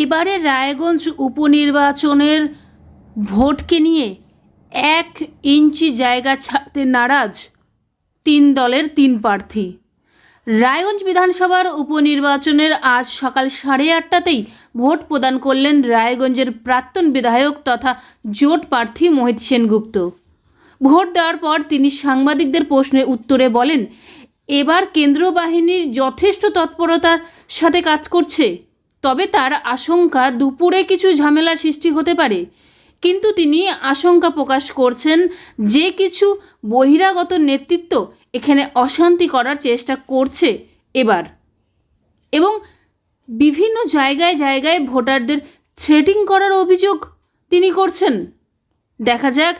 এবারে রায়গঞ্জ উপনির্বাচনের ভোটকে নিয়ে এক ইঞ্চি জায়গা ছাড়তে নারাজ তিন দলের তিন প্রার্থী। রায়গঞ্জ বিধানসভার উপনির্বাচনের আজ সকাল সাড়ে আটটাতেই ভোট প্রদান করলেন রায়গঞ্জের প্রাক্তন বিধায়ক তথা জোট প্রার্থী মোহিত সেনগুপ্ত। ভোট দেওয়ার পর তিনি সাংবাদিকদের প্রশ্নের উত্তরে বলেন, এবার কেন্দ্র বাহিনীর যথেষ্ট তৎপরতার সাথে কাজ করছে। তবে তার আশঙ্কা দুপুরে কিছু ঝামেলার সৃষ্টি হতে পারে। কিন্তু তিনি আশঙ্কা প্রকাশ করছেন যে কিছু বহিরাগত নেতৃত্ব এখানে অশান্তি করার চেষ্টা করছে এবার। এবং বিভিন্ন জায়গায় জায়গায় ভোটারদের থ্রেটিং করার অভিযোগ তিনি করছেন। দেখা যাক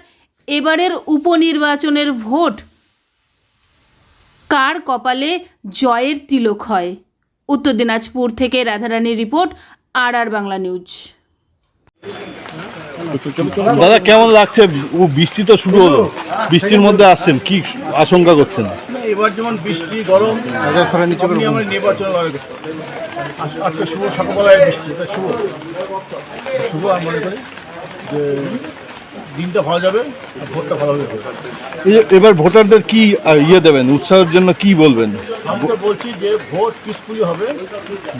এবারের উপনির্বাচনের ভোট কার কপালে জয়ের তিলক হয়। উত্তর দিনাজপুর থেকে রাধারানীর রিপোর্ট আর আর বাংলা নিউজ। দাদা কেমন লাগছে? ও বৃষ্টি তো শুরু হলো। বৃষ্টির মধ্যে আসছেন কি আশঙ্কা করছেন? এবার যেমন বৃষ্টি গরম নির্বাচন আজকে শুভ সকালবেলায় বৃষ্টি শুভ। শুভ আমি মনে করি যে দিনটা ভালো যাবে ভোটটা ভালো হবে এবার ভোটারদের কি ইয়ে দেবেন উৎসাহের জন্য কি বলবেন? আমি বলছি যে ভোট পিসফুলি হবে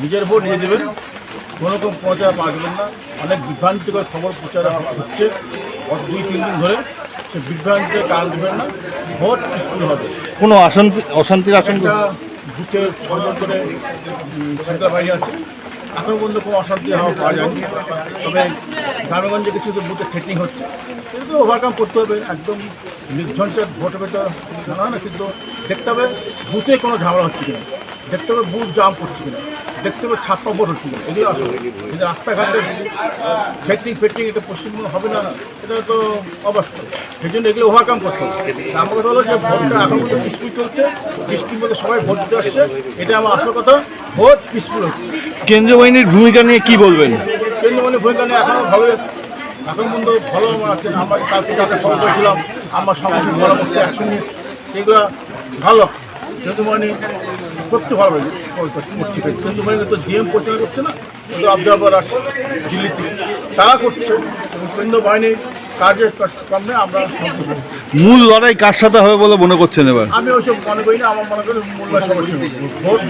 নিজের ভোট নিয়ে দেবেন কোনো রকম প্রচার পাকবেন না। অনেক বিভ্রান্তিকর খবর প্রচার হচ্ছে দুই তিন দিন ধরে। সে বিভ্রান্তিতে কান দেবেন না ভোট পিসফুলি হবে। কোনো অশান্তি অশান্তির আশঙ্কা? বুথে ছজন করে বাহিনী আছে। এখন পর্যন্ত কোনো অশান্তি হওয়া পাওয়া যায়নি। তবে গ্রামেগঞ্জে কিছু তো বুথে ঠেকিং হচ্ছে। কিন্তু ওভারকাম করতে হবে। একদম নির্ঝঞ্ঝাট ভোট হবে তো জানা না কিন্তু দেখতে হবে। বুথে কোনো ঝামেলা হচ্ছে কিনা। দেখতে হবে বুট জাম করছে কিনা। দেখতে হবে ছাপ্পা ভোট হচ্ছে কিনা। এগুলো আসলে কিন্তু রাস্তাঘাটে থ্রেটিং ফেটিং এটা পশ্চিমবঙ্গ হবে না এটা তো অবাস্তব। সেই জন্য এগুলো ওভারকাম করতে হবে। আমার কথা হলো যে ভোটটা এখন পর্যন্ত পিসফুল চলছে। বৃষ্টির মধ্যে সবাই ভোট দিতে আসছে। এটা আমার আসল কথা। ভোট পিসফুল হচ্ছে। কেন্দ্রীয় বাহিনীর ভূমিকা নিয়ে কি বলবেন? কেন্দ্র মানে ভূমিকা নিয়ে এখনও ভালো আছে। এখন পর্যন্ত ভালো আমার আছে আমরা কালকে যাতে ফোন করেছিলাম আমার সমাজে ভালো করতে নিয়েছি। এগুলো ভালো। কেন্দ্র মানে করতে ভালো লাগে। করছে। কেন্দ্র মানে তো জিএম পরিচালনা করছে না? কিন্তু অবজারভার আসছে দিল্লিতে। তারা করছে। কেন্দ্র কাজের সামনে আমরা মূল লড়াই কার সাথে হবে বলে মনে করছেন এবার? আমি ওইসব মনে করি না। আমার মনে করি সমস্যা ভোট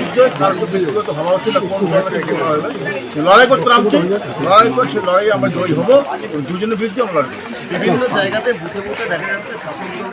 ব্যক্তিগত ভাবা হচ্ছে না কোন লড়াই করতে নামছে। লড়াই করে সে লড়াই আমরা জয়ী হব। দুজনের বিরুদ্ধে আমরা বিভিন্ন জায়গাতে বুথে বুথে দেখা যাচ্ছে শাসন